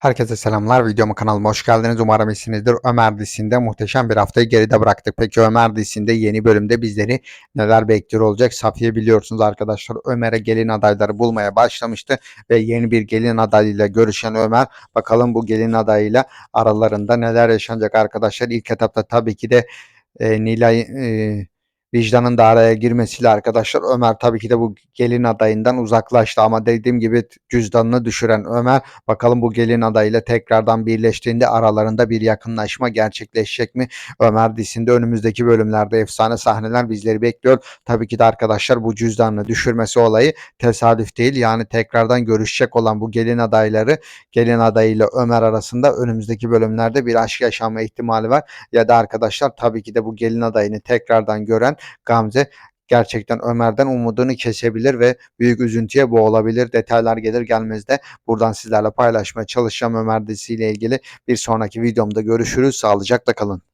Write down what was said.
Herkese selamlar. Videoma kanalıma hoş geldiniz. Umarım iyisinizdir. Ömer dizisinde muhteşem bir haftayı geride bıraktık. Peki Ömer dizisinde yeni bölümde bizleri neler bekliyor olacak? Safiye biliyorsunuz arkadaşlar Ömer'e gelin adayları bulmaya başlamıştı ve yeni bir gelin adayıyla görüşen Ömer bakalım bu gelin adayıyla aralarında neler yaşanacak arkadaşlar. İlk etapta tabii ki de e, Nilay e, vicdanın da araya girmesiyle arkadaşlar Ömer tabii ki de bu gelin adayından uzaklaştı ama dediğim gibi cüzdanını düşüren Ömer Bakalım bu gelin adayıyla tekrardan birleştiğinde aralarında bir yakınlaşma gerçekleşecek mi? Ömer dizisinde önümüzdeki bölümlerde efsane sahneler bizleri bekliyor. Tabii ki de arkadaşlar bu cüzdanını düşürmesi olayı tesadüf değil. Yani tekrardan görüşecek olan bu gelin adayları gelin adayıyla Ömer arasında önümüzdeki bölümlerde bir aşk yaşanma ihtimali var. Ya da arkadaşlar tabii ki de bu gelin adayını tekrardan gören Gamze gerçekten Ömer'den umudunu kesebilir ve büyük üzüntüye boğulabilir. Detaylar gelir gelmez de buradan sizlerle paylaşmaya çalışacağım Ömer dizisiyle ilgili. Bir sonraki videomda görüşürüz. Sağlıcakla kalın.